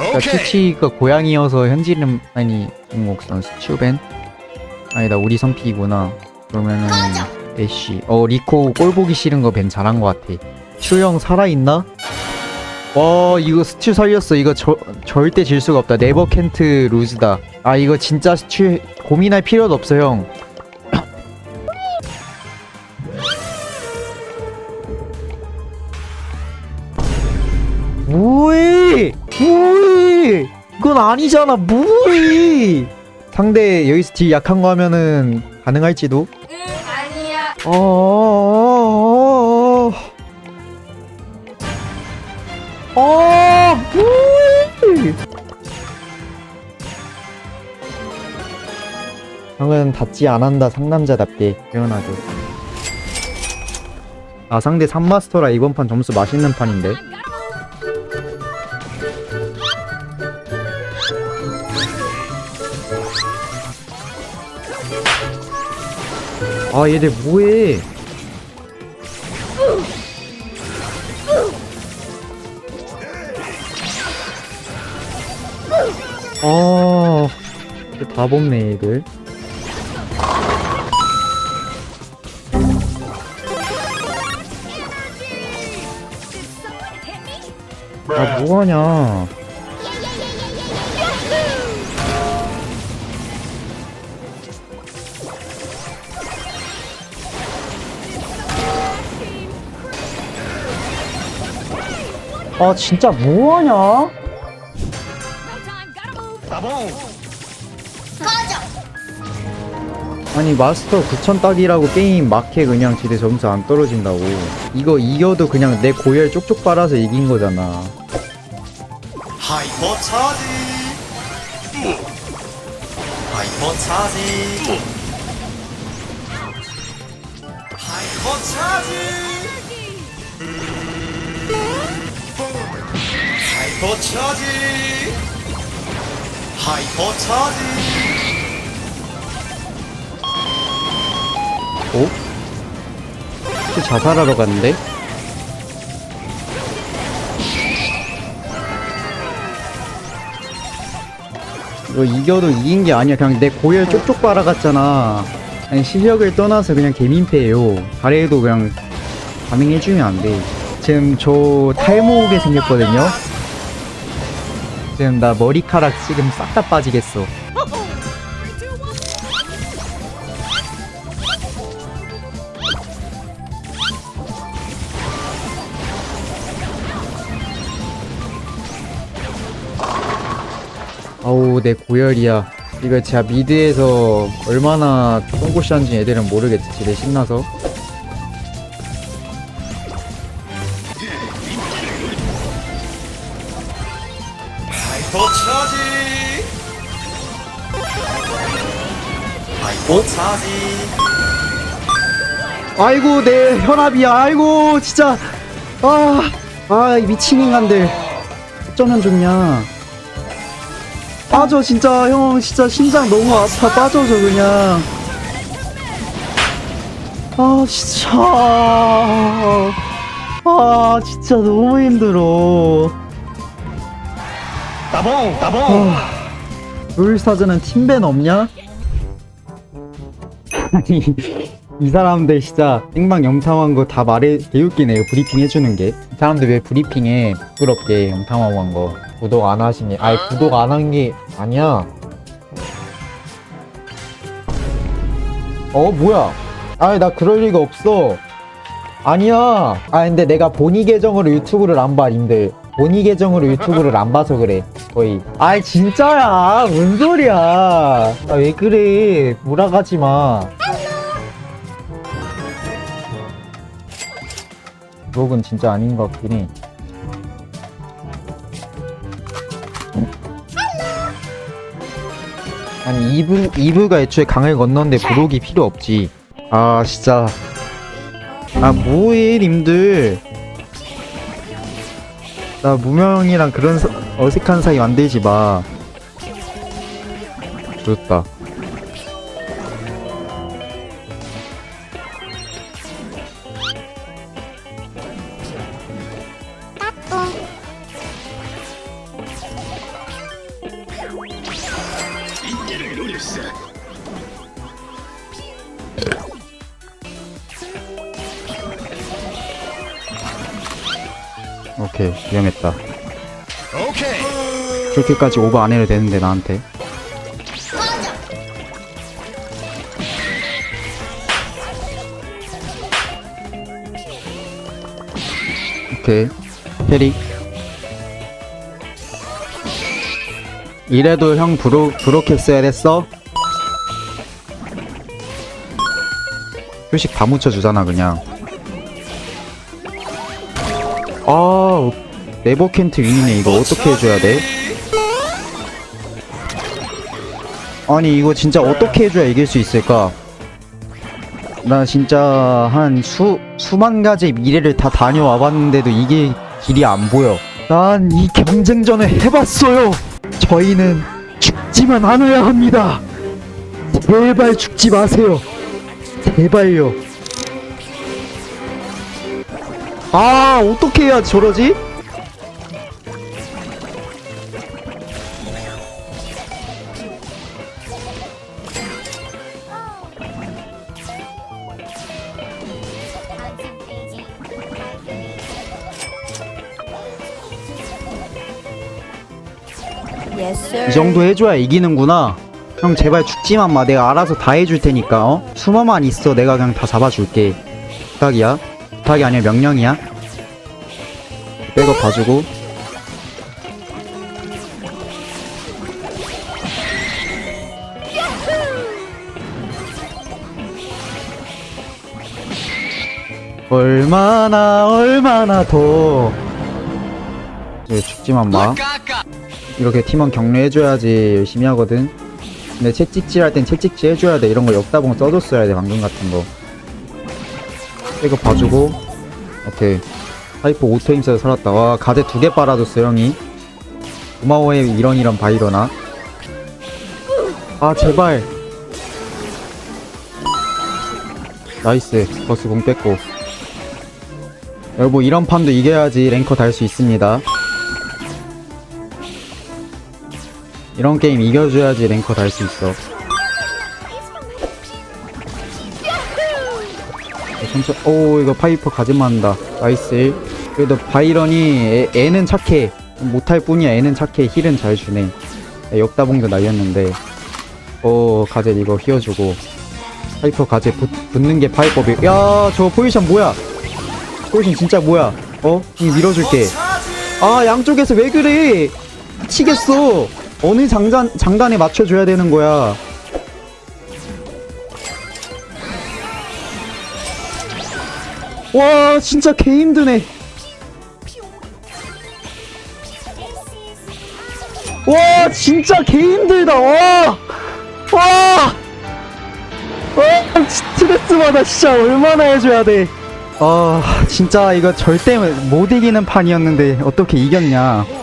그러니까. 츄치가 고양이여서 현지 이름 아니 중국 선수 츄벤? 아니다 우리 선픽이구나. 그러면은 애쉬. 어 리코 꼴 보기 싫은 거 벤 잘한 거 같아. 츄형 살아있나? 와 이거 스튜 살렸어. 이거 저, 절대 질 수가 없다. 네버 캔트 루즈다. 아 이거 진짜 스튜 고민할 필요도 없어 형. 뭐해 뭐해 이건 아니잖아 뭐해 상대 여기서 딜 약한 거 하면은 가능할지도 응 아니야 어. 어. 뭐해? 형은 닿지 않았다 상남자답게 표현하죠. 아 상대 3마스터라 이번 판 점수 맛있는 판인데. 아 얘들 뭐해? 아, 뽑네 얘들. 아 뭐하냐? 아 진짜 뭐하냐? 아니 마스터 9천 딱이라고 게임 막해 그냥 지대 점수 안 떨어진다고 이거 이겨도 그냥 내 고열 쪽쪽 빨아서 이긴 거잖아 하이퍼 차지. 하이퍼 차지. 하이퍼 차지. 하이퍼 차지. 하이퍼 차지. 어? 또 자살하러 갔는데? 이거 이겨도 이긴 게 아니야 그냥 내 고열 쪽쪽 빨아갔잖아 아니 실력을 떠나서 그냥 개민폐예요 잘해도 그냥 반응해주면 안돼 지금 저 탈모 오게 생겼거든요 지금 나 머리카락 지금 싹 다 빠지겠어. 아우 내 고열이야. 이거 제가 미드에서 얼마나 똥꼬시한지 애들은 모르겠지 내 신나서 하이퍼 차지. 하이퍼 차지. 아이고 내 혈압이야. 아이고 진짜. 아아 미친 인간들. 어쩌면 좋냐. 빠져 진짜. 형 진짜 심장 너무 아파. 빠져줘 그냥. 아 진짜. 아 진짜 너무 힘들어 따봉 따봉. 룰스타즈는 팀밴 없냐? 아니 이 사람들 진짜 생방 영탐한 거 다 말해 개웃기네요 브리핑 해주는 게이 사람들 왜 브리핑에 부끄럽게 영탐하고 한 거 구독 안 하시니? 아니 구독 안 한 게 아니야. 어 뭐야? 아니 나 그럴 리가 없어. 아니야. 아 근데 내가 본이 계정으로 유튜브를 안 봐 님들 본이 계정으로 유튜브를 안 봐서 그래. 거의. 아이 진짜야. 뭔 소리야. 아 왜 그래. 몰아가지 마. 그건 진짜 아닌 것 같긴 해. 아니 이브 이브가 애초에 강을 건넜는데 부록이 필요 없지. 아 진짜. 아 뭐해 님들 나 무명이랑 그런 사, 어색한 사이 만들지 마. 좋다 이때를 노렸어. 오케이 위험했다. 오케이. 그렇게까지 오버 안 해도 되는데 나한테. 오케이. 캐리. 이래도 형 브로, 브로켓어야 됐어? 표식 다 묻혀주잖아 그냥. 아 네버켄트 윈이네 이거 어떻게 해줘야 돼? 아니 이거 진짜 어떻게 해줘야 이길 수 있을까? 나 진짜 한 수, 수만 가지 미래를 다 다녀와 봤는데도 이게 길이 안 보여. 난 이 경쟁전을 해봤어요. 저희는 죽지만 않아야 합니다. 제발 죽지 마세요. 제발요. 아, 어떻게 해야 저러지? 이 정도 해줘야 이기는구나. 형 제발 죽지만 마. 내가 알아서 다 해줄 테니까. 어? 숨어만 있어. 내가 그냥 다 잡아줄게. 부탁이야. 부탁이 아니라 명령이야. 백업 봐주고. 얼마나 얼마나 더. 네, 죽지만 마. 이렇게 팀원 격려해줘야지 열심히 하거든. 근데 채찍질 할 땐 채찍질 해줘야 돼. 이런 거 역다봉 써줬어야 돼. 방금 같은 거. 이거 봐주고. 오케이. 하이퍼 오토 힘써서 살았다. 와, 가제 두개 빨아줬어, 형이. 고마워해, 이런 이런 바이러나. 아, 제발. 나이스. 버스 공 뺐고. 여러분, 이런 판도 이겨야지 랭커 달 수 있습니다. 이런 게임 이겨줘야지 랭커 달 수 있어. 천천, 오, 이거 파이퍼 가지 맞는다. 나이스. 그래도 바이런이 애, 애는 착해. 못할 뿐이야. 애는 착해. 힐은 잘 주네. 역다봉도 날렸는데. 오, 가젤 이거 휘어주고. 파이퍼 가젤 붙, 붙는 게 파이퍼비. 야, 저 포지션 뭐야? 포지션 진짜 뭐야? 어? 이 밀어줄게. 아, 양쪽에서 왜 그래? 치겠어. 어느 장단, 장단에 맞춰줘야 되는 거야. 와, 진짜 개 힘드네. 와, 진짜 개 힘들다. 와, 와, 와, 스트레스 받아. 진짜 얼마나 해줘야 돼. 아, 진짜 이거 절대 못 이기는 판이었는데 어떻게 이겼냐.